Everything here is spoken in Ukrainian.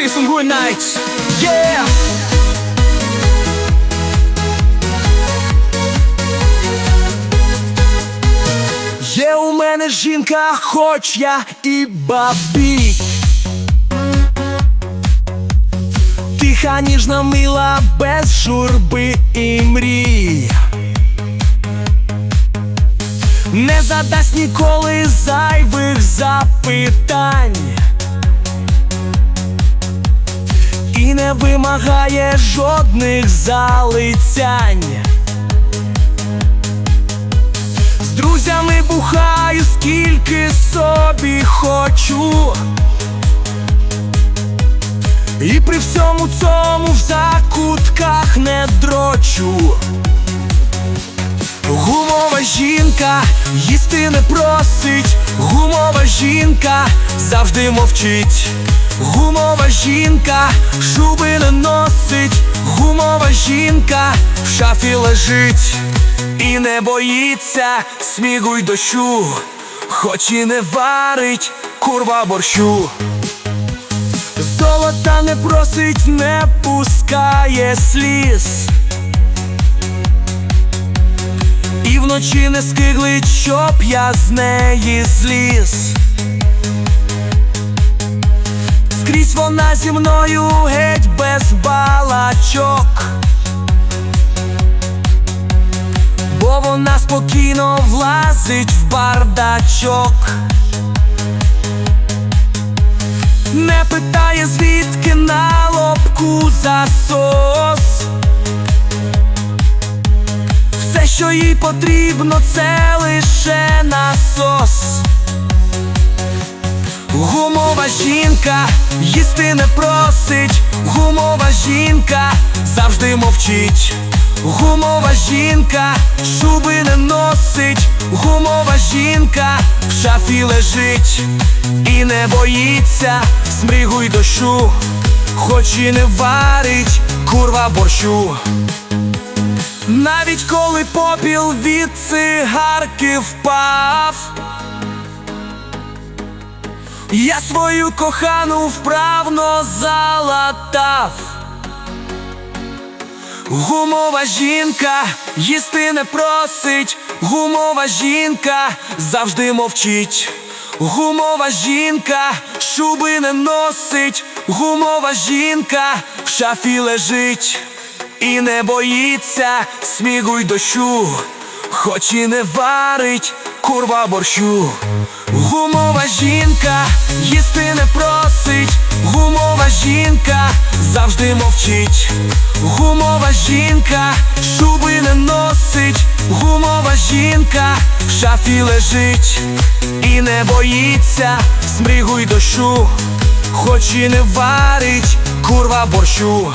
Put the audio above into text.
Jason Good Night. Yeah! Є у мене жінка, хоч я і бабік. Тиха, ніжна, мила, без журби і мрій. Не задасть ніколи зайвих запитань. Вимагає жодних залицянь. З друзями бухаю, скільки собі хочу. І при всьому цьому в закутках не дрочу. Гумова жінка їсти не просить, гумова жінка завжди мовчить. Гумова жінка шуби не носить, гумова жінка в шафі лежить і не боїться снігу й дощу, хоч і не варить курва борщу. Золота не просить, не пускає сліз. І вночі не скиглить, щоб я з неї зліз. Скрізь вона зі мною геть без балачок. Бо вона спокійно влазить в бардачок. Не питає, звідки на лобку засос. Все, що їй потрібно, це лише насос. Гумова жінка їсти не просить, гумова жінка завжди мовчить. Гумова жінка шуби не носить, гумова жінка в шафі лежить і не боїться смрігу й дощу, хоч і не варить курва борщу. Навіть коли попіл від цигарки впав, я свою кохану вправно залатав. Гумова жінка їсти не просить, гумова жінка завжди мовчить. Гумова жінка шуби не носить, гумова жінка в шафі лежить і не боїться снігу й дощу, хоч і не варить курва борщу. Гумова жінка їсти не просить, гумова жінка завжди мовчить. Гумова жінка шуби не носить, гумова жінка в шафі лежить і не боїться смрігу й дощу, хоч і не варить курва борщу.